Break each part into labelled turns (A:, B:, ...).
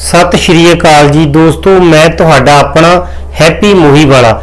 A: ਸਤਿ ਸ਼੍ਰੀ ਅਕਾਲ ਜੀ ਦੋਸਤੋ, ਮੈਂ ਤੁਹਾਡਾ ਆਪਣਾ ਹੈਪੀ ਮੋਹੀ ਵਾਲਾ।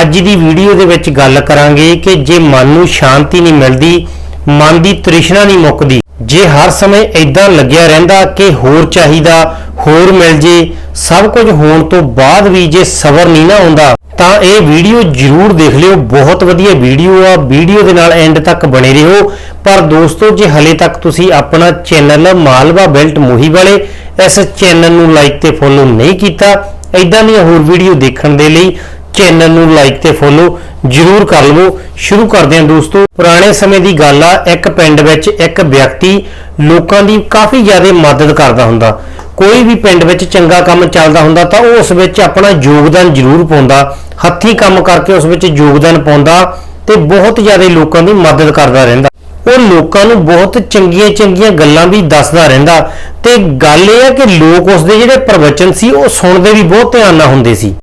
A: ਅੱਜ ਦੀ ਵੀਡੀਓ ਦੇ ਵਿੱਚ ਗੱਲ ਕਰਾਂਗੇ ਕਿ ਜੇ ਮਨ ਨੂੰ ਸ਼ਾਂਤੀ ਨਹੀਂ ਮਿਲਦੀ, ਮਨ ਦੀ ਤ੍ਰਿਸ਼ਨਾ ਨਹੀਂ ਮੁੱਕਦੀ, ਜੇ ਹਰ ਸਮੇਂ ਇਦਾਂ ਲੱਗਿਆ ਰਹਿੰਦਾ ਕਿ ਹੋਰ ਚਾਹੀਦਾ, ਹੋਰ ਮਿਲ ਜੇ, ਸਭ ਕੁਝ ਹੋਣ ਤੋਂ ਬਾਅਦ ਵੀ ਜੇ ਸਬਰ ਨਹੀਂ ਨਾ ਆਉਂਦਾ ਤਾਂ ਇਹ ਵੀਡੀਓ ਜਰੂਰ ਦੇਖ ਲਿਓ। ਬਹੁਤ ਵਧੀਆ ਵੀਡੀਓ ਆ। ਵੀਡੀਓ ਦੇ ਨਾਲ ਐਂਡ ਤੱਕ ਬਣੇ ਰਹੋ। ਪਰ ਦੋਸਤੋ, ਜੇ ਹਲੇ ਤੱਕ ਤੁਸੀਂ ਆਪਣਾ ਚੈਨਲ ਮਾਲਵਾ ਬੈਲਟ ਮੋਹੀ ਵਾਲੇ ਇਸ ਚੈਨਲ ਨੂੰ ਲਾਈਕ ਤੇ ਫੋਲੋ ਨਹੀਂ ਕੀਤਾ ਐਦਾਂ ਦੀਆਂ ਹੋਰ ਵੀਡੀਓ ਦੇਖਣ ਦੇ ਲਈ ਚੈਨਲ ਨੂੰ ਲਾਈਕ ਤੇ ਫੋਲੋ ਜਰੂਰ ਕਰ ਲਵੋ। ਸ਼ੁਰੂ ਕਰਦੇ ਹਾਂ ਦੋਸਤੋ। ਪੁਰਾਣੇ ਸਮੇਂ ਦੀ ਗੱਲ ਆ, ਇੱਕ ਪਿੰਡ ਵਿੱਚ ਇੱਕ ਵਿਅਕਤੀ ਲੋਕਾਂ ਦੀ ਕਾਫੀ ਜ਼ਿਆਦਾ ਮਦਦ ਕਰਦਾ ਹੁੰਦਾ। ਕੋਈ ਵੀ ਪਿੰਡ ਵਿੱਚ ਚੰਗਾ ਕੰਮ ਚੱਲਦਾ ਹੁੰਦਾ ਤਾਂ ਉਹ ਉਸ ਵਿੱਚ ਆਪਣਾ ਯੋਗਦਾਨ ਜ਼ਰੂਰ ਪਾਉਂਦਾ, ਹੱਥੀਂ ਕੰਮ ਕਰਕੇ ਉਸ ਵਿੱਚ ਯੋਗਦਾਨ ਪਾਉਂਦਾ ਤੇ ਬਹੁਤ ਜ਼ਿਆਦਾ ਲੋਕਾਂ ਦੀ ਮਦਦ ਕਰਦਾ ਰਹਿੰਦਾ। ਉਹ ਲੋਕਾਂ ਨੂੰ ਬਹੁਤ ਚੰਗੀਆਂ ਚੰਗੀਆਂ ਗੱਲਾਂ ਵੀ ਦੱਸਦਾ ਰਹਿੰਦਾ। ਤੇ ਗੱਲ ਇਹ ਹੈ ਕਿ ਲੋਕ ਉਸ ਦੇ ਜਿਹੜੇ ਪ੍ਰਵਚਨ ਸੀ, ਉਹ ਸੁਣਦੇ ਵੀ ਬਹੁਤ ਧਿਆਨ ਨਾਲ ਹੁੰਦੇ ਸੀ।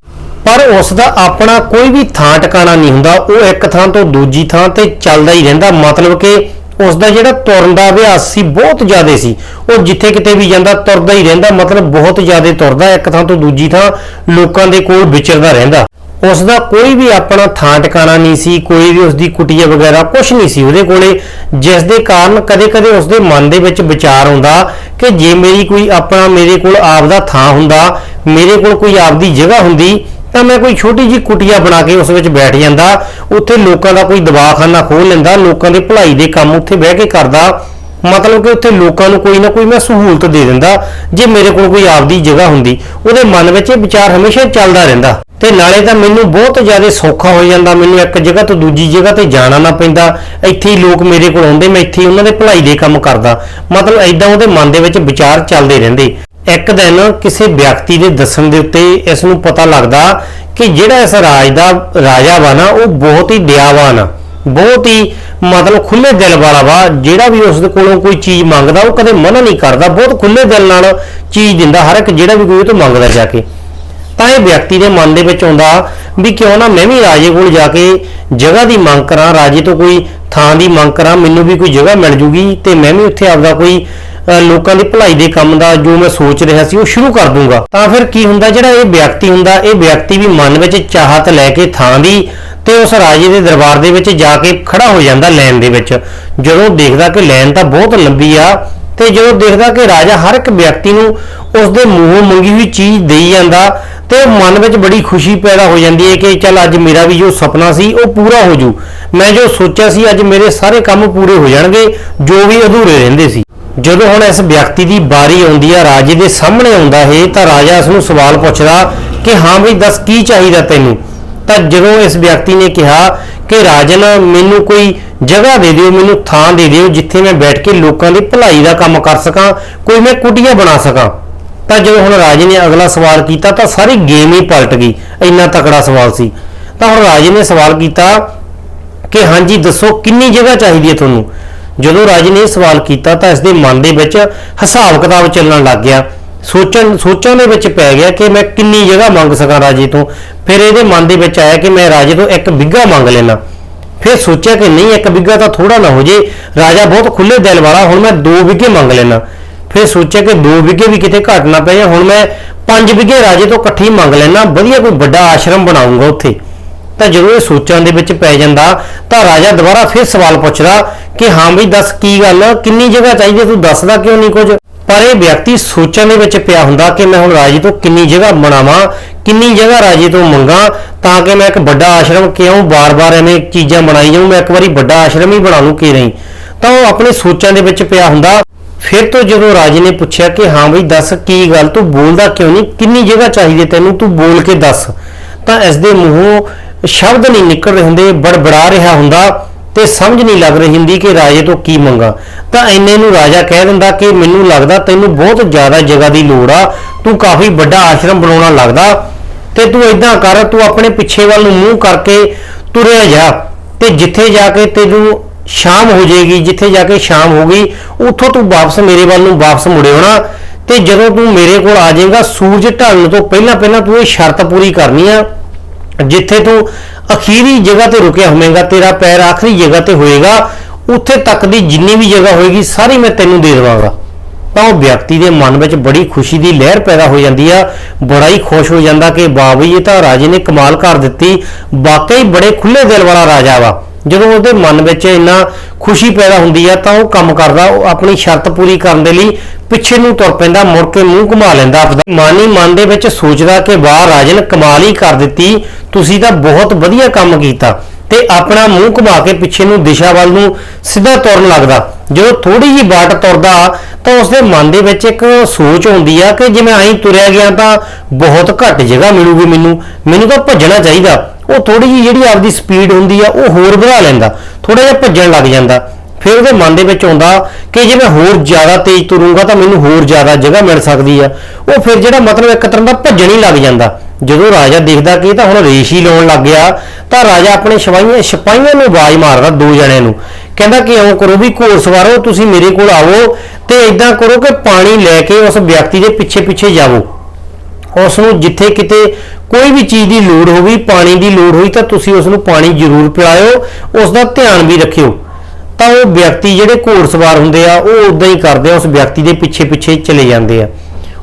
A: ਪਰ ਉਸ ਦਾ ਆਪਣਾ ਕੋਈ ਵੀ ਥਾਂ ਟਿਕਾਣਾ ਨਹੀਂ ਹੁੰਦਾ। ਉਹ ਇੱਕ ਥਾਂ ਤੋਂ ਦੂਜੀ ਥਾਂ ਤੇ ਚੱਲਦਾ ਹੀ ਰਹਿੰਦਾ। ਮਤਲਬ ਕਿ ਉਸ ਦਾ ਜਿਹੜਾ ਤੁਰਨ ਦਾ ਅਭਿਆਸ ਸੀ, ਬਹੁਤ ਜ਼ਿਆਦਾ ਸੀ। ਉਹ ਜਿੱਥੇ ਕਿਤੇ ਵੀ ਜਾਂਦਾ, ਤੁਰਦਾ ਹੀ ਰਹਿੰਦਾ। ਮਤਲਬ ਬਹੁਤ ਜ਼ਿਆਦਾ ਤੁਰਦਾ। ਇੱਕ ਥਾਂ ਤੋਂ ਦੂਜੀ ਥਾਂ ਲੋਕਾਂ ਦੇ ਕੋਲ ਵਿਚਰਦਾ ਰਹਿੰਦਾ। ਉਸ ਦਾ ਕੋਈ ਵੀ ਆਪਣਾ ਥਾਂ ਟਿਕਾਣਾ ਨਹੀਂ ਸੀ, ਕੋਈ ਵੀ ਉਸ ਦੀ ਕੁਟੀਆ ਵਗੈਰਾ ਕੁਝ ਨਹੀਂ ਸੀ ਉਹਦੇ ਕੋਲੇ, ਜਿਸ ਦੇ ਕਾਰਨ ਕਦੇ-ਕਦੇ ਉਸ ਦੇ ਮਨ ਦੇ ਵਿੱਚ ਵਿਚਾਰ ਆਉਂਦਾ ਕਿ ਜੇ ਮੇਰੀ ਕੋਈ ਆਪਣਾ ਮੇਰੇ ਕੋਲ ਆਪਦਾ ਥਾਂ ਹੁੰਦਾ, ਮੇਰੇ ਕੋਲ ਕੋਈ ਆਪਦੀ ਜਗ੍ਹਾ ਹੁੰਦੀ, ਤਾਂ ਮੈਂ ਕੋਈ ਛੋਟੀ ਜੀ ਕੁਟੀਆ ਬਣਾ ਕੇ ਉਸ ਵਿੱਚ ਬੈਠ ਜਾਂਦਾ, ਉੱਥੇ ਲੋਕਾਂ ਦਾ ਕੋਈ ਦਵਾਖਾਨਾ ਖੋਲ ਲੈਂਦਾ, ਲੋਕਾਂ ਦੇ ਭਲਾਈ ਦੇ ਕੰਮ ਉੱਥੇ ਬਹਿ ਕੇ ਕਰਦਾ, ਮਤਲਬ ਕਿ ਉੱਥੇ ਲੋਕਾਂ ਨੂੰ ਕੋਈ ਨਾ ਕੋਈ ਮੈਂ ਸਹੂਲਤ ਦੇ ਦਿੰਦਾ, ਜੇ ਮੇਰੇ ਕੋਲ ਕੋਈ ਆਪਦੀ ਜਗ੍ਹਾ ਹੁੰਦੀ, ਉਹਦੇ ਮਨ ਵਿੱਚ ਇਹ ਵਿਚਾਰ ਹਮੇਸ਼ਾ ਚੱਲਦਾ ਰਹਿੰਦਾ। ਤੇ ਨਾਲੇ ਤਾਂ ਮੈਨੂੰ ਬਹੁਤ ਜ਼ਿਆਦਾ ਸੌਖਾ ਹੋ ਜਾਂਦਾ, ਮੈਨੂੰ ਇੱਕ ਜਗ੍ਹਾ ਤੋਂ ਦੂਜੀ ਜਗ੍ਹਾ ਤੇ ਜਾਣਾ ਨਾ ਪੈਂਦਾ। ਇੱਥੇ ਹੀ ਲੋਕ ਮੇਰੇ ਕੋਲ ਆਉਂਦੇ, ਮੈਂ ਇੱਥੇ ਉਹਨਾਂ ਦੇ ਭਲਾਈ ਦੇ ਕੰਮ ਕਰਦਾ। ਮਤਲਬ ਐਦਾਂ ਉਹਦੇ ਮਨ ਦੇ ਵਿੱਚ ਵਿਚਾਰ ਚੱਲਦੇ ਰਹਿੰਦੇ। ਇੱਕ ਦਿਨ ਕਿਸੇ ਵਿਅਕਤੀ ਦੇ ਦੱਸਣ ਦੇ ਉੱਤੇ ਇਸ ਨੂੰ ਪਤਾ ਲੱਗਦਾ ਕਿ ਜਿਹੜਾ ਇਸ ਰਾਜ ਦਾ ਰਾਜਾ ਵਾ ਨਾ, ਉਹ ਬਹੁਤ ਹੀ ਦਿਆਵਾਨ ਆ। ਬਹੁਤ ਹੀ ਮਤਲਬ ਖੁੱਲੇ ਦਿਲ ਵਾਲਾ ਵਾ, ਜਿਹੜਾ ਵੀ ਉਸ ਦੇ ਕੋਲੋਂ ਕੋਈ ਚੀਜ਼ ਮੰਗਦਾ, ਉਹ ਕਦੇ ਮਨਾ ਨਹੀਂ ਕਰਦਾ। ਬਹੁਤ ਖੁੱਲੇ ਦਿਲ ਨਾਲ ਚੀਜ਼ ਦਿੰਦਾ, ਹਰ ਇੱਕ ਜਿਹੜਾ ਵੀ ਕੋਈ ਉਹ ਤੋਂ ਮੰਗਦਾ ਜਾ ਕੇ। ਤਾਂ ਇਹ ਵਿਅਕਤੀ ਦੇ ਮਨ ਦੇ ਵਿੱਚ ਆਉਂਦਾ ਵੀ ਕਿਉਂ ਨਾ ਮੈਂ ਵੀ ਰਾਜੇ ਕੋਲ ਜਾ ਕੇ ਜਗ੍ਹਾ ਦੀ ਮੰਗ ਕਰਾਂ, ਰਾਜੇ ਤੋਂ ਕੋਈ ਥਾਂ ਦੀ ਮੰਗ ਕਰਾਂ, ਮੈਨੂੰ ਵੀ ਕੋਈ ਜਗ੍ਹਾ ਮਿਲ ਜੂਗੀ ਤੇ ਮੈਂ ਵੀ ਉੱਥੇ ਆਪਦਾ ਕੋਈ ਲੋਕਾਂ ਦੀ ਭਲਾਈ ਦੇ ਕੰਮ ਦਾ ਜੋ ਮੈਂ ਸੋਚ ਰਿਹਾ ਸੀ ਉਹ ਸ਼ੁਰੂ ਕਰ ਦੂੰਗਾ। ਤਾਂ ਫਿਰ ਕੀ ਹੁੰਦਾ ਜਿਹੜਾ ਇਹ ਵਿਅਕਤੀ ਹੁੰਦਾ, ਇਹ ਵਿਅਕਤੀ ਵੀ ਮਨ ਵਿੱਚ ਚਾਹਤ ਲੈ ਕੇ ਥਾਂ ਦੀ ਤੇ ਉਸ ਰਾਜੇ ਦੇ ਦਰਬਾਰ ਦੇ ਵਿੱਚ ਜਾ ਕੇ ਖੜਾ ਹੋ ਜਾਂਦਾ ਲਾਈਨ ਦੇ ਵਿੱਚ। ਜਦੋਂ ਦੇਖਦਾ ਕਿ ਲਾਈਨ ਤਾਂ ਬਹੁਤ ਲੰਬੀ ਆ ਤੇ ਜਦੋਂ ਦੇਖਦਾ ਕਿ ਰਾਜਾ ਹਰ ਇੱਕ ਵਿਅਕਤੀ ਨੂੰ ਉਸ ਦੇ ਮੂੰਹੋਂ ਮੰਗੀ ਹੋਈ ਚੀਜ਼ ਦੇਈ ਜਾਂਦਾ ਤੇ ਉਹ ਮਨ ਵਿੱਚ ਬੜੀ ਖੁਸ਼ੀ ਪੈਦਾ ਹੋ ਜਾਂਦੀ ਹੈ ਕਿ ਚੱਲ ਅੱਜ ਮੇਰਾ ਵੀ ਜੋ ਸੁਪਨਾ ਸੀ, ਉਹ ਪੂਰਾ ਹੋ ਜੂ ਮੈਂ ਜੋ ਸੋਚਿਆ ਸੀ, ਅੱਜ ਮੇਰੇ ਸਾਰੇ ਕੰਮ ਪੂਰੇ ਹੋ ਜਾਣਗੇ, ਜੋ ਵੀ ਅਧੂਰੇ ਰਹਿੰਦੇ ਸੀ। ਜਦੋਂ ਹੁਣ ਇਸ ਵਿਅਕਤੀ ਦੀ ਵਾਰੀ ਆਉਂਦੀ ਆ, ਰਾਜੇ ਦੇ ਸਾਹਮਣੇ ਆਉਂਦਾ ਹੈ, ਤਾਂ ਰਾਜਾ ਇਸ ਨੂੰ ਸਵਾਲ ਪੁੱਛਦਾ ਕਿ ਹਾਂ ਵੀ ਦੱਸ ਕੀ ਚਾਹੀਦਾ ਤੈਨੂੰ? ਤਾਂ ਜਦੋਂ ਇਸ ਵਿਅਕਤੀ ਨੇ ਕਿਹਾ ਕਿ ਰਾਜਨ, ਮੈਨੂੰ ਕੋਈ ਜਗ੍ਹਾ ਦੇ ਦਿਓ, ਮੈਨੂੰ ਥਾਂ ਦੇ ਦਿਓ, ਜਿੱਥੇ ਮੈਂ ਬੈਠ ਕੇ ਲੋਕਾਂ ਦੀ ਭਲਾਈ ਦਾ ਕੰਮ ਕਰ ਸਕਾਂ, ਕੋਈ ਮੈਂ ਕੁਟੀਆ ਬਣਾ ਸਕਾਂ। ਤਾਂ ਜਦੋਂ ਹੁਣ ਰਾਜੇ ਨੇ ਅਗਲਾ ਸਵਾਲ ਕੀਤਾ ਤਾਂ ਸਾਰੀ ਗੇਮ ਹੀ ਪਲਟ ਗਈ, ਇੰਨਾ ਤਕੜਾ ਸਵਾਲ ਸੀ। ਤਾਂ ਹੁਣ ਰਾਜੇ ਨੇ ਸਵਾਲ ਕੀਤਾ ਕਿ ਹਾਂਜੀ, ਦੱਸੋ ਕਿੰਨੀ ਜਗ੍ਹਾ ਚਾਹੀਦੀ ਹੈ ਤੁਹਾਨੂੰ? ਜਦੋਂ ਰਾਜੇ ਨੇ ਇਹ ਸਵਾਲ ਕੀਤਾ ਤਾਂ ਇਸ ਦੇ ਮਨ ਦੇ ਵਿੱਚ ਹਿਸਾਬ ਕਿਤਾਬ ਚੱਲਣ ਲੱਗ ਗਿਆ। ਸੋਚਣ, ਸੋਚਾਂ ਦੇ ਵਿੱਚ ਪੈ ਗਿਆ ਕਿ ਮੈਂ ਕਿੰਨੀ ਜਗ੍ਹਾ ਮੰਗ ਸਕਾਂ ਰਾਜੇ ਤੋਂ। ਫਿਰ ਇਹਦੇ ਮਨ ਦੇ ਵਿੱਚ ਆਇਆ ਕਿ ਮੈਂ ਰਾਜੇ ਤੋਂ ਇੱਕ ਬਿੱਗਾ ਮੰਗ ਲੈਣਾ ਫਿਰ ਸੋਚਿਆ ਕਿ ਨਹੀਂ, ਇੱਕ ਬਿੱਗਾ ਤਾਂ ਥੋੜਾ ਨਾ ਹੋ ਜੇ। ਰਾਜਾ ਬਹੁਤ ਖੁੱਲੇ ਦਿਲ ਵਾਲਾ, ਹੁਣ ਮੈਂ ਦੋ ਬਿੱਗੇ ਮੰਗ ਲੈਣਾ ਫਿਰ ਸੋਚਿਆ ਕਿ ਦੋ ਬਿੱਗੇ ਵੀ ਕਿਤੇ ਘੱਟ ਨਾ ਪਏ ਹੁਣ ਮੈਂ ਪੰਜ ਬਿੱਗੇ ਰਾਜੇ ਤੋਂ ਇਕੱਠੀ ਮੰਗ ਲੈਣਾ ਵਧੀਆ ਕੋਈ ਵੱਡਾ ਆਸ਼ਰਮ ਬਣਾਉਂਗਾ ਉੱਥੇ। ਤਾਂ ਜਦੋਂ ਇਹ ਸੋਚਾਂ ਦੇ ਵਿੱਚ ਪੈ ਜਾਂਦਾ, ਤਾਂ ਰਾਜਾ ਦੁਬਾਰਾ ਫਿਰ ਸਵਾਲ ਪੁੱਛਦਾ ਕਿ ਹਾਂ ਬਈ ਦੱਸ ਕੀ ਗੱਲ, ਕਿੰਨੀ ਜਗ੍ਹਾ ਚਾਹੀਦੀ ਹੈ? ਤੂੰ ਦੱਸਦਾ ਕਿਉਂ ਨਹੀਂ ਕੁਝ? ਪਰ ਇਹ ਵਿਅਕਤੀ ਸੋਚਾਂ ਦੇ ਵਿੱਚ ਪਿਆ ਹੁੰਦਾ ਕਿ ਮੈਂ ਹੁਣ ਰਾਜੇ ਤੋਂ ਕਿੰਨੀ ਜਗ੍ਹਾ ਬਣਾਵਾਂ, ਕਿੰਨੀ ਜਗ੍ਹਾ ਰਾਜੇ ਤੋਂ ਮੰਗਾ, ਤਾਂ ਕਿ ਮੈਂ ਇੱਕ ਵੱਡਾ ਆਸ਼ਰਮ ਕਿਉਂ ਬਾਰ-ਬਾਰ ਐਵੇਂ ਚੀਜ਼ਾਂ ਬਣਾਈ ਜਾਊਂ, ਮੈਂ ਇੱਕ ਵਾਰੀ ਵੱਡਾ ਆਸ਼ਰਮ ਹੀ ਬਣਾ ਲੂੰ ਕਿ ਨਹੀਂ? ਤਾਂ ਉਹ ਆਪਣੇ ਸੋਚਾਂ ਦੇ ਵਿੱਚ ਪਿਆ ਹੁੰਦਾ ਫਿਰ ਤੋਂ ਜਦੋਂ ਰਾਜੇ ਨੇ ਪੁੱਛਿਆ ਕਿ ਹਾਂ ਬਈ ਦੱਸ ਕੀ ਗੱਲ, ਤੂੰ ਬੋਲਦਾ ਕਿਉਂ ਨਹੀਂ? ਕਿੰਨੀ ਜਗ੍ਹਾ ਚਾਹੀਦੀ ਹੈ ਤੈਨੂੰ? ਤੂੰ ਬੋਲ ਕੇ ਦੱਸ। ਤਾਂ ਇਸ ਦੇ ਮੂੰਹੋਂ ਸ਼ਬਦ ਨਹੀਂ ਨਿਕਲ ਰਹੇ ਹੁੰਦੇ, ਬੜਬੜਾ ਰਿਹਾ ਹੁੰਦਾ ਤੇ ਸਮਝ ਨਹੀਂ ਲੱਗ ਰਹੀ ਹੁੰਦੀ ਕਿ ਰਾਜੇ ਤੋਂ ਕੀ ਮੰਗਾ। ਤਾਂ ਇੰਨੇ ਨੂੰ ਰਾਜਾ ਕਹਿ ਦਿੰਦਾ ਕਿ ਮੈਨੂੰ ਲੱਗਦਾ ਤੈਨੂੰ ਬਹੁਤ ਜ਼ਿਆਦਾ ਜਗ੍ਹਾ ਦੀ ਲੋੜ ਆ, ਤੂੰ ਕਾਫੀ ਵੱਡਾ ਆਸ਼ਰਮ ਬਣਾਉਣਾ ਲੱਗਦਾ ਤੇ ਤੂੰ ਇਦਾਂ ਕਰ, ਤੂੰ ਆਪਣੇ ਪਿੱਛੇ ਵੱਲ ਨੂੰ ਮੂੰਹ ਕਰਕੇ ਤੁਰਿਆ ਜਾ ਤੇ ਜਿੱਥੇ ਜਾ ਕੇ ਤੈਨੂੰ ਸ਼ਾਮ ਹੋ ਜਾਏਗੀ, ਜਿੱਥੇ ਜਾ ਕੇ ਸ਼ਾਮ ਹੋ ਗਈ, ਉੱਥੋਂ ਤੂੰ ਵਾਪਸ ਮੇਰੇ ਵੱਲ ਨੂੰ ਵਾਪਸ ਮੁੜੇ ਆਉਣਾ ਤੇ ਜਦੋਂ ਤੂੰ ਮੇਰੇ ਕੋਲ ਆ ਜਾਏਗਾ, ਸੂਰਜ ਢਲਣ ਤੋਂ ਪਹਿਲਾਂ ਪਹਿਲਾਂ ਤੂੰ ਇਹ ਸ਼ਰਤ ਪੂਰੀ ਕਰਨੀ ਆ, ਜਿੱਥੇ ਤੂੰ ਅਖੀਰੀ ਜਗ੍ਹਾ ਤੇ ਰੁਕਿਆ ਹੋਵੇਂਗਾ, ਤੇਰਾ ਪੈਰ ਆਖਰੀ ਜਗ੍ਹਾ ਤੇ ਹੋਏਗਾ, ਉੱਥੇ ਤੱਕ ਦੀ ਜਿੰਨੀ ਵੀ ਜਗ੍ਹਾ ਹੋਏਗੀ, ਸਾਰੀ ਮੈਂ ਤੈਨੂੰ ਦੇ ਦੇਵਾਂਗਾ। ਤਾਂ ਉਹ ਵਿਅਕਤੀ ਦੇ ਮਨ ਵਿੱਚ ਬੜੀ ਖੁਸ਼ੀ ਦੀ ਲਹਿਰ ਪੈਦਾ ਹੋ ਜਾਂਦੀ ਆ, ਬੜਾ ਹੀ ਖੁਸ਼ ਹੋ ਜਾਂਦਾ ਕਿ ਵਾਹ ਬਈ, ਇਹ ਤਾਂ ਰਾਜੇ ਨੇ ਕਮਾਲ ਕਰ ਦਿੱਤੀ, ਵਾਕਈ ਬੜੇ ਖੁੱਲੇ ਦਿਲ ਵਾਲਾ ਰਾਜਾ ਵਾ। ਜਦੋਂ ਉਹਦੇ ਮਨ ਵਿੱਚ ਇੰਨਾ ਖੁਸ਼ੀ ਪੈਦਾ ਹੁੰਦੀ ਆ ਤਾਂ ਉਹ ਕੰਮ ਕਰਦਾ, ਉਹ ਆਪਣੀ ਸ਼ਰਤ ਪੂਰੀ ਕਰਨ ਦੇ ਲਈ ਪਿੱਛੇ ਨੂੰ ਤੁਰ ਪੈਂਦਾ, ਮੁੜ ਕੇ ਮੂੰਹ ਘੁਮਾ ਲੈਂਦਾ ਆਪਦਾ। ਮਨ ਹੀ ਮਨ ਦੇ ਵਿੱਚ ਸੋਚਦਾ ਕਿ ਵਾਹ ਰਾਜਨ ਕਮਾਲ ਹੀ ਕਰ ਦਿੱਤੀ, ਤੁਸੀਂ ਤਾਂ ਬਹੁਤ ਵਧੀਆ ਕੰਮ ਕੀਤਾ। ਤੇ ਆਪਣਾ ਮੂੰਹ ਘੁਮਾ ਕੇ ਪਿੱਛੇ ਨੂੰ ਦਿਸ਼ਾ ਵੱਲ ਨੂੰ ਸਿੱਧਾ ਤੁਰਨ ਲੱਗਦਾ। ਜਦੋਂ ਥੋੜੀ ਜਿਹੀ ਬਾਟ ਤੁਰਦਾ, ਤਾਂ ਉਸਦੇ ਮਨ ਦੇ ਵਿੱਚ ਇੱਕ ਸੋਚ ਹੁੰਦੀ ਆ ਕਿ ਜੇ ਮੈਂ ਐਂ ਤੁਰਿਆ ਗਿਆ ਤਾਂ ਬਹੁਤ ਘੱਟ ਜਗ੍ਹਾ ਮਿਲੂਗੀ ਮੈਨੂੰ। ਮੈਨੂੰ ਤਾਂ ਭੱਜਣਾ ਚਾਹੀਦਾ। ਉਹ ਥੋੜੀ ਜਿਹੀ ਜਿਹੜੀ ਆਪਦੀ ਸਪੀਡ ਹੁੰਦੀ ਆ, ਉਹ ਹੋਰ ਵਧਾ ਲੈਂਦਾ। ਥੋੜਾ ਜਿਹਾ ਭੱਜਣ ਲੱਗ ਜਾਂਦਾ। ਫਿਰ ਉਹਦੇ ਮਨ ਦੇ ਵਿੱਚ ਆਉਂਦਾ ਕਿ ਜੇ ਮੈਂ ਹੋਰ ਜ਼ਿਆਦਾ ਤੇਜ਼ ਤੁਰੂੰਗਾ ਤਾਂ ਮੈਨੂੰ ਹੋਰ ਜ਼ਿਆਦਾ ਜਗ੍ਹਾ ਮਿਲ ਸਕਦੀ ਆ। ਉਹ ਫਿਰ ਜਿਹੜਾ ਮਤਲਬ ਇੱਕ ਤਰ੍ਹਾਂ ਦਾ ਭੱਜਣ ਹੀ ਲੱਗ ਜਾਂਦਾ। ਜਦੋਂ ਰਾਜਾ ਦੇਖਦਾ ਕਿ ਇਹ ਤਾਂ ਹੁਣ ਰੇਸ਼ ਹੀ ਲਾਉਣ ਲੱਗ ਗਿਆ, ਤਾਂ ਰਾਜਾ ਆਪਣੇ ਸਿਪਾਹੀਆਂ ਸਿਪਾਹੀਆਂ ਨੂੰ ਆਵਾਜ਼ ਮਾਰਦਾ ਦੋ ਜਣਿਆਂ ਨੂੰ। ਕਹਿੰਦਾ ਕਿ ਇਉਂ ਕਰੋ ਵੀ ਘੋੜ ਸਵਾਰੋ, ਤੁਸੀਂ ਮੇਰੇ ਕੋਲ ਆਵੋ ਤੇ ਇਦਾਂ ਕਰੋ ਕਿ ਪਾਣੀ ਲੈ ਕੇ ਉਸ ਵਿਅਕਤੀ ਦੇ ਪਿੱਛੇ ਪਿੱਛੇ ਜਾਵੋ। ਉਸ ਨੂੰ ਜਿੱਥੇ ਕਿਤੇ ਕੋਈ ਵੀ ਚੀਜ਼ ਦੀ ਲੋੜ ਹੋਵੇ, ਪਾਣੀ ਦੀ ਲੋੜ ਹੋਈ ਤਾਂ ਤੁਸੀਂ ਉਸ ਨੂੰ ਪਾਣੀ ਜ਼ਰੂਰ ਪਿਲਾਇਓ, ਉਸ ਦਾ ਧਿਆਨ ਵੀ ਰੱਖਿਓ। ਤਾਂ ਉਹ ਵਿਅਕਤੀ ਜਿਹੜੇ ਘੋੜ ਸਵਾਰ ਹੁੰਦੇ ਆ, ਉਹ ਉਦਾਂ ਹੀ ਕਰਦੇ ਆ, ਉਸ ਵਿਅਕਤੀ ਦੇ ਪਿੱਛੇ ਪਿੱਛੇ ਚਲੇ ਜਾਂਦੇ ਆ।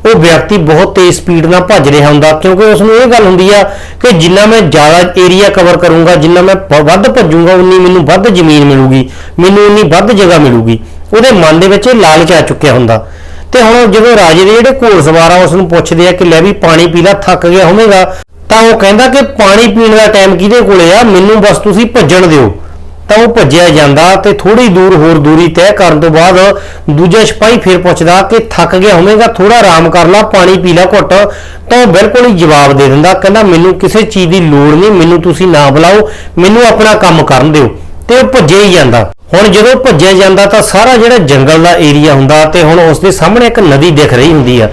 A: ਉਹ ਵਿਅਕਤੀ ਬਹੁਤ ਤੇਜ਼ ਸਪੀਡ ਨਾਲ ਭੱਜ ਰਿਹਾ ਹੁੰਦਾ, ਕਿਉਂਕਿ ਉਸ ਨੂੰ ਇਹ ਗੱਲ ਹੁੰਦੀ ਆ ਕਿ ਜਿੰਨਾ ਮੈਂ ਜ਼ਿਆਦਾ ਏਰੀਆ ਕਵਰ ਕਰੂੰਗਾ, ਜਿੰਨਾ ਮੈਂ ਵੱਧ ਭੱਜੂੰਗਾ, ਉਨੀ ਮੈਨੂੰ ਵੱਧ ਜ਼ਮੀਨ ਮਿਲੂਗੀ, ਮੈਨੂੰ ਉਨੀ ਵੱਧ ਜਗ੍ਹਾ ਮਿਲੂਗੀ। ਉਹਦੇ ਮਨ ਦੇ ਵਿੱਚ ਇਹ ਲਾਲਚ ਆ ਚੁੱਕਿਆ ਹੁੰਦਾ। ਤੇ ਹੁਣ ਜਦੋਂ ਰਾਜੇ ਦੇ ਜਿਹੜੇ ਘੋੜ ਸਵਾਰ ਆ ਉਸ ਨੂੰ ਪੁੱਛਦੇ ਆ ਕਿ ਲੈ ਵੀ ਪਾਣੀ ਪੀ ਲੈ, ਥੱਕ ਗਿਆ ਹੋਵੇਗਾ, ਤਾਂ ਉਹ ਕਹਿੰਦਾ ਕਿ ਪਾਣੀ ਪੀਣ ਦਾ ਟਾਈਮ ਕਿਹਦੇ ਕੋਲੇ ਆ? ਮੈਨੂੰ ਬਸ ਤੁਸੀਂ ਭੱਜਣ ਦਿਓ। ਤਾਂ ਉਹ ਭੱਜਿਆ ਜਾਂਦਾ ਤੇ ਥੋੜੀ ਦੂਰ ਹੋਰ ਦੂਰੀ ਤੈਅ ਕਰਨ ਤੋਂ ਬਾਅਦ ਦੂਜਾ ਸਿਪਾਹੀ ਫਿਰ ਪੁੱਛਦਾ ਕਿ ਥੱਕ ਗਿਆ ਹੋਵੇਗਾ ਥੋੜਾ ਆਰਾਮ ਕਰ ਲੈ, ਪਾਣੀ ਪੀ ਲੈ ਘੁੱਟ, ਤਾਂ ਉਹ ਬਿਲਕੁਲ ਹੀ ਜਵਾਬ ਦੇ ਦਿੰਦਾ, ਕਹਿੰਦਾ ਮੈਨੂੰ ਕਿਸੇ ਚੀਜ਼ ਦੀ ਲੋੜ ਨਹੀਂ, ਮੈਨੂੰ ਤੁਸੀਂ ਨਾ ਬੁਲਾਓ, ਮੈਨੂੰ ਆਪਣਾ ਕੰਮ ਕਰਨ ਦਿਓ। ਤੇ ਉਹ ਭੱਜਿਆ ਹੀ ਜਾਂਦਾ। ਹੁਣ ਜਦੋਂ ਭੱਜਿਆ ਜਾਂਦਾ ਤਾਂ ਸਾਰਾ ਜਿਹੜਾ ਜੰਗਲ ਦਾ ਏਰੀਆ ਹੁੰਦਾ ਤੇ ਹੁਣ ਉਸ ਦੇ ਸਾਹਮਣੇ ਇੱਕ ਨਦੀ ਦਿਖ ਰਹੀ ਹੁੰਦੀ ਆ।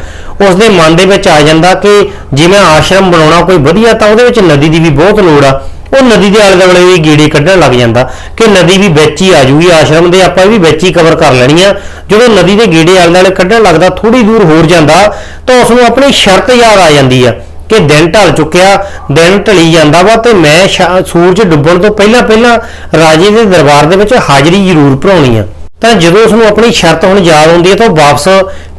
A: ਉਸ ਦੇ ਮਨ ਦੇ ਵਿੱਚ ਆ ਜਾਂਦਾ ਕਿ ਜਿਵੇਂ ਆਸ਼ਰਮ ਬਣਾਉਣਾ ਕੋਈ ਵਧੀਆ ਤਾਂ ਉਹਦੇ ਵਿੱਚ ਨਦੀ ਦੀ ਵੀ ਬਹੁਤ ਲੋੜ ਆ। ਉਹ ਨਦੀ ਦੇ ਆਲੇ ਦੁਆਲੇ ਵੀ ਗੇੜੇ ਕੱਢਣ ਲੱਗ ਜਾਂਦਾ ਕਿ ਨਦੀ ਵੀ ਵਿੱਚ ਹੀ ਆ ਜੂਗੀ, ਆਸ਼ਰਮ ਦੇ ਆਪਾਂ ਵੀ ਵਿੱਚ ਹੀ ਕਵਰ ਕਰ ਲੈਣੀ ਆ। ਜਦੋਂ ਨਦੀ ਦੇ ਗੇੜੇ ਆਲੇ ਦੁਆਲੇ ਕੱਢਣ ਲੱਗਦਾ ਥੋੜੀ ਦੂਰ ਹੋਰ ਜਾਂਦਾ, ਤਾਂ ਉਸ ਨੂੰ ਆਪਣੀ ਸ਼ਰਤ ਯਾਦ ਆ ਜਾਂਦੀ ਆ ਕਿ ਦਿਨ ਢਲ ਚੁੱਕਿਆ, ਦਿਨ ਢਲੀ ਜਾਂਦਾ ਵਾ ਤੇ ਮੈਂ ਸੂਰਜ ਡੁੱਬਣ ਤੋਂ ਪਹਿਲਾਂ ਪਹਿਲਾਂ ਰਾਜੇ ਦੇ ਦਰਬਾਰ ਦੇ ਵਿੱਚ ਹਾਜ਼ਰੀ ਜ਼ਰੂਰ ਭਰਾਉਣੀ ਆ। ਤਾਂ ਜਦੋਂ ਉਸ ਨੂੰ ਆਪਣੀ ਸ਼ਰਤ ਹੁਣ ਯਾਦ ਆਉਂਦੀ ਹੈ ਤਾਂ ਉਹ ਵਾਪਸ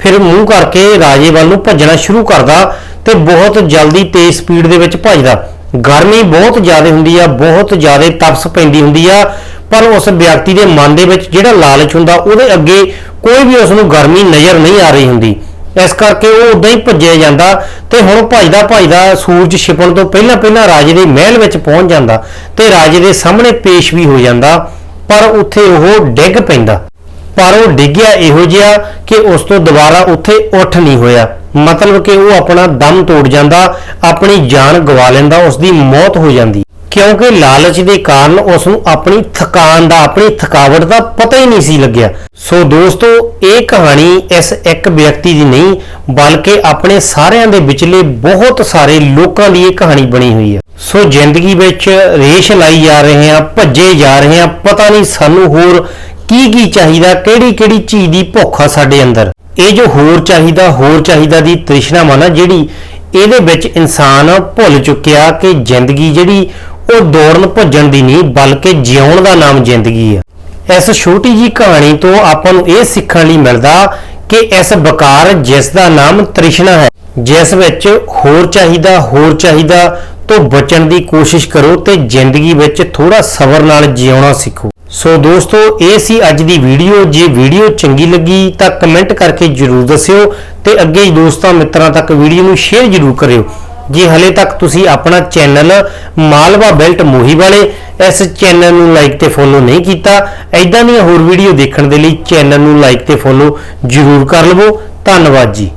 A: ਫਿਰ ਮੂੰਹ ਕਰਕੇ ਰਾਜੇ ਵੱਲ ਨੂੰ ਭੱਜਣਾ ਸ਼ੁਰੂ ਕਰਦਾ ਤੇ ਬਹੁਤ ਜਲਦੀ ਤੇਜ਼ ਸਪੀਡ ਦੇ ਵਿੱਚ ਭੱਜਦਾ। ਗਰਮੀ ਬਹੁਤ ਜ਼ਿਆਦਾ ਹੁੰਦੀ ਆ, ਬਹੁਤ ਜ਼ਿਆਦਾ ਤਪਸ ਪੈਂਦੀ ਹੁੰਦੀ ਆ, ਪਰ ਉਸ ਵਿਅਕਤੀ ਦੇ ਮਨ ਦੇ ਵਿੱਚ ਜਿਹੜਾ ਲਾਲਚ ਹੁੰਦਾ, ਉਹਦੇ ਅੱਗੇ ਕੋਈ ਵੀ ਉਸ ਨੂੰ ਗਰਮੀ ਨਜ਼ਰ ਨਹੀਂ ਆ ਰਹੀ ਹੁੰਦੀ। ਇਸ ਕਰਕੇ ਉਹ ਉਦਾਂ ਹੀ ਭੱਜਿਆ ਜਾਂਦਾ ਤੇ ਹੁਣ ਭੱਜਦਾ ਭੱਜਦਾ ਸੂਰਜ ਛਿਪਣ ਤੋਂ ਪਹਿਲਾਂ ਪਹਿਲਾਂ ਰਾਜੇ ਦੇ ਮਹਿਲ ਵਿੱਚ ਪਹੁੰਚ ਜਾਂਦਾ ਤੇ ਰਾਜੇ ਦੇ ਸਾਹਮਣੇ ਪੇਸ਼ ਵੀ ਹੋ ਜਾਂਦਾ, ਪਰ ਉੱਥੇ ਉਹ ਡਿੱਗ ਪੈਂਦਾ। ਪਰ ਉਹ ਡਿੱਗਿਆ ਇਹੋ ਜਿਹਾ ਕਿ ਉਸ ਤੋਂ ਦੁਬਾਰਾ ਉੱਥੇ ਉੱਠ ਨਹੀਂ ਹੋਇਆ। ਮਤਲਬ ਕਿ ਉਹ ਆਪਣਾ ਦਮ ਤੋੜ ਜਾਂਦਾ, ਆਪਣੀ ਜਾਨ ਗਵਾ ਲੈਂਦਾ ਉਸ ਦੀ ਮੌਤ ਹੋ ਜਾਂਦੀ। ਕਿਉਂਕਿ ਲਾਲਚ ਦੇ ਕਾਰਨ ਉਸ ਨੂੰ ਆਪਣੀ ਥਕਾਨ ਦਾ, ਆਪਣੀ ਥਕਾਵਟ ਦਾ ਪਤਾ ਹੀ ਨਹੀਂ ਸੀ ਲੱਗਿਆ। ਸੋ ਦੋਸਤੋ, ਇਹ ਕਹਾਣੀ ਇਸ ਇੱਕ ਵਿਅਕਤੀ ਦੀ ਨਹੀਂ, ਬਲਕਿ ਆਪਣੇ ਸਾਰਿਆਂ ਦੇ ਵਿਚਲੇ ਬਹੁਤ ਸਾਰੇ ਲੋਕਾਂ ਦੀ ਇਹ ਕਹਾਣੀ ਬਣੀ ਹੋਈ ਹੈ। ਸੋ ਜ਼ਿੰਦਗੀ ਵਿੱਚ ਰੇਸ਼ ਲਾਈ ਜਾ ਰਹੇ ਆ ਭੱਜੇ ਜਾ ਰਹੇ ਆ ਪਤਾ ਨਹੀਂ ਸਾਨੂੰ ਹੋਰ ਕੀ ਕੀ ਚਾਹੀਦਾ ਕਿਹੜੀ ਕਿਹੜੀ ਚੀਜ਼ ਦੀ ਭੁੱਖ ਆ ਸਾਡੇ ਅੰਦਰ। ਇਹ ਜੋ ਹੋਰ ਚਾਹੀਦਾ ਹੋਰ ਚਾਹੀਦਾ ਦੀ ਤ੍ਰਿਸ਼ਨਾ ਵਾ ਨਾ ਜਿਹੜੀ ਇਹਦੇ ਵਿੱਚ ਇਨਸਾਨ ਭੁੱਲ ਚੁੱਕਿਆ ਕਿ ਜ਼ਿੰਦਗੀ ਜਿਹੜੀ ਉਹ ਦੌੜਨ ਭੱਜਣ ਦੀ ਨਹੀਂ, ਬਲਕਿ ਜਿਉਣ ਦਾ ਨਾਮ ਜ਼ਿੰਦਗੀ ਹੈ ਇਸ ਛੋਟੀ ਜੀ ਕਹਾਣੀ ਤੋਂ ਆਪਾਂ ਨੂੰ ਇਹ ਸਿੱਖਣ ਲਈ ਮਿਲਦਾ ਕਿ ਇਸ ਬਕਾਰ ਜਿਸ ਦਾ ਨਾਮ ਤ੍ਰਿਸ਼ਨਾ ਹੈ, ਜਿਸ ਵਿੱਚ ਹੋਰ ਚਾਹੀਦਾ ਹੋਰ ਚਾਹੀਦਾ ਤੋਂ ਬਚਣ ਦੀ ਕੋਸ਼ਿਸ਼ ਕਰੋ ਤੇ ਜ਼ਿੰਦਗੀ ਵਿੱਚ ਥੋੜਾ ਸਬਰ ਨਾਲ ਜਿਉਣਾ ਸਿੱਖੋ। ਸੋ ਦੋਸਤੋ, ਇਹ ਸੀ ਅੱਜ ਦੀ ਵੀਡੀਓ। ਜੇ ਵੀਡੀਓ ਚੰਗੀ ਲੱਗੀ ਤਾਂ ਕਮੈਂਟ ਕਰਕੇ ਜਰੂਰ ਦੱਸਿਓ ਤੇ ਅੱਗੇ ਦੋਸਤਾਂ ਮਿੱਤਰਾਂ ਤੱਕ ਵੀਡੀਓ ਨੂੰ ਸ਼ੇਅਰ ਜਰੂਰ ਕਰਿਓ। ਜੇ ਹਲੇ ਤੱਕ ਤੁਸੀਂ ਆਪਣਾ ਚੈਨਲ ਮਾਲਵਾ ਬੈਲਟ ਮੋਹੀ ਵਾਲੇ ਇਸ ਚੈਨਲ ਨੂੰ ਲਾਈਕ ਤੇ ਫੋਲੋ ਨਹੀਂ ਕੀਤਾ ਐਦਾਂ ਦੀਆਂ ਹੋਰ ਵੀਡੀਓ ਦੇਖਣ ਦੇ ਲਈ ਚੈਨਲ ਨੂੰ ਲਾਈਕ ਤੇ ਫੋਲੋ ਜਰੂਰ ਕਰ ਲਵੋ। ਧੰਨਵਾਦ ਜੀ।